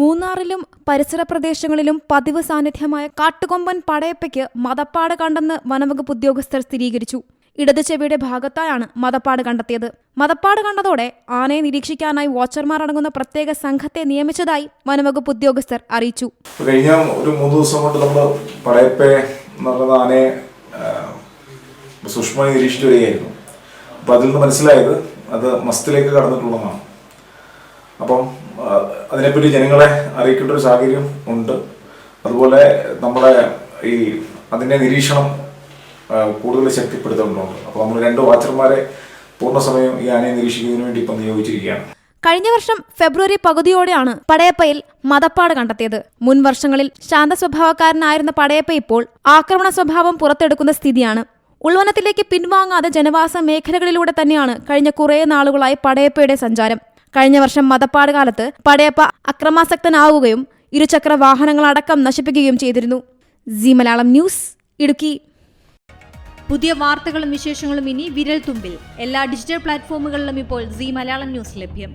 മൂന്നാറിലും പരിസര പ്രദേശങ്ങളിലും പതിവ് സാന്നിധ്യമായ കാട്ടുകൊമ്പൻ പടയപ്പയ്ക്ക് മതപ്പാട് കണ്ടെന്ന് വനവകുപ്പ് ഉദ്യോഗസ്ഥർ സ്ഥിരീകരിച്ചു. ഇടത് ചെവിയുടെ ഭാഗത്തായാണ് മതപ്പാട് കണ്ടെത്തിയത്. മതപ്പാട് കണ്ടതോടെ ആനയെ നിരീക്ഷിക്കാനായി വാച്ചർമാർ അടങ്ങുന്ന പ്രത്യേക സംഘത്തെ നിയമിച്ചതായി വനവകുപ്പ് ഉദ്യോഗസ്ഥർ അറിയിച്ചു. കഴിഞ്ഞ ഒരു മൂന്ന് ദിവസം കൊണ്ട് നമ്മൾ ആനയെ സൂക്ഷ്മമായി നിരീക്ഷിച്ചു വരികയായിരുന്നു. അതിൽ നിന്ന് മനസ്സിലായത് അത് മസ്തിലേക്ക് കടന്നിട്ടുള്ളതാണ്. അപ്പം അതിനെപ്പറ്റി ജനങ്ങളെ അറിയിക്കേണ്ട ഒരു സാഹചര്യം ഉണ്ട്. അതുപോലെ നമ്മുടെ ഈ അതിന്റെ നിരീക്ഷണം കൂടുതൽ ശക്തിപ്പെടുത്തേണ്ടതുണ്ട് അപ്പോൾ നമ്മൾ രണ്ട് വാച്ചർമാരെ പൂർണസമയം ഈ ആനയെ നിരീക്ഷിക്കുന്നതിന് വേണ്ടി ഇപ്പം നിയോഗിച്ചിരിക്കുകയാണ്. കഴിഞ്ഞ വർഷം ഫെബ്രുവരി പകുതിയോടെയാണ് പടയപ്പയിൽ മതപ്പാട് കണ്ടെത്തിയത്. മുൻ വർഷങ്ങളിൽ ശാന്ത സ്വഭാവക്കാരനായിരുന്ന പടയപ്പ ഇപ്പോൾ ആക്രമണ സ്വഭാവം പുറത്തെടുക്കുന്ന സ്ഥിതിയാണ്. ഉൾവനത്തിലേക്ക് പിൻവാങ്ങാതെ ജനവാസ മേഖലകളിലൂടെ തന്നെയാണ് കഴിഞ്ഞ കുറേ നാളുകളായി പടയപ്പയുടെ സഞ്ചാരം. കഴിഞ്ഞ വർഷം മതപ്പാട് കാലത്ത് പടയപ്പ അക്രമാസക്തനാവുകയും ഇരുചക്ര വാഹനങ്ങളടക്കം നശിപ്പിക്കുകയും ചെയ്തിരുന്നു. C Malayalam news Idukki. പുതിയ വാർത്തകളും വിശേഷങ്ങളും ഇനി വിരൽ തുമ്പിൽ എല്ലാ ഡിജിറ്റൽ പ്ലാറ്റ്ഫോമുകളിലും ഇപ്പോൾ സി മലയാളം ന്യൂസ് ലഭ്യം.